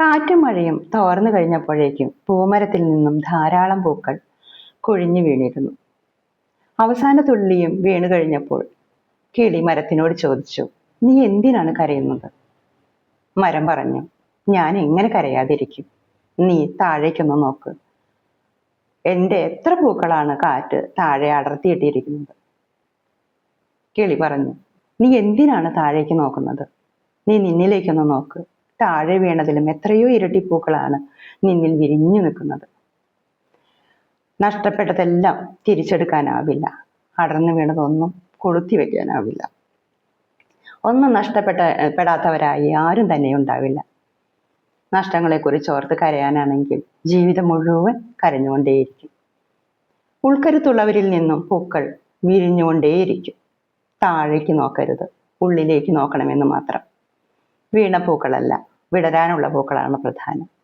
കാറ്റും മഴയും തോർന്നു കഴിഞ്ഞപ്പോഴേക്കും പൂമരത്തിൽ നിന്നും ധാരാളം പൂക്കൾ കൊഴിഞ്ഞു വീണിരുന്നു. അവസാന തുള്ളിയും വീണു കഴിഞ്ഞപ്പോൾ കിളി മരത്തിനോട് ചോദിച്ചു നീ എന്തിനാണ് കരയുന്നത്? മരം പറഞ്ഞു ഞാൻ എങ്ങനെ കരയാതിരിക്കും? നീ താഴേക്കൊന്ന് നോക്ക്. എന്റെ എത്ര പൂക്കളാണ് കാറ്റ് താഴെ അടർത്തിയിട്ടിരിക്കുന്നത്? കിളി പറഞ്ഞു നീ എന്തിനാണ് താഴേക്ക് നോക്കുന്നത്? നീ നിന്നിലേക്കൊന്ന് നോക്ക്. താഴെ വീണതിലും എത്രയോ ഇരട്ടി പൂക്കളാണ് നിന്നിൽ വിരിഞ്ഞു നിൽക്കുന്നത്. നഷ്ടപ്പെട്ടതെല്ലാം തിരിച്ചെടുക്കാനാവില്ല. അടർന്നു വീണതൊന്നും കൊളുത്തി വയ്ക്കാനാവില്ല ഒന്നും നഷ്ടപ്പെട്ട പെടാത്തവരായി ആരും തന്നെ ഉണ്ടാവില്ല. നഷ്ടങ്ങളെക്കുറിച്ച് ഓർത്ത് കരയാനാണെങ്കിൽ ജീവിതം മുഴുവൻ കരഞ്ഞുകൊണ്ടേയിരിക്കും. ഉൾക്കരുത്തുള്ളവരിൽ നിന്നും പൂക്കൾ വിരിഞ്ഞുകൊണ്ടേയിരിക്കും. താഴേക്ക് നോക്കരുത് ഉള്ളിലേക്ക് നോക്കണമെന്ന് മാത്രം. വീണ പൂക്കളല്ല വിടരാനുള്ള പൂക്കളാണ് പ്രധാനം.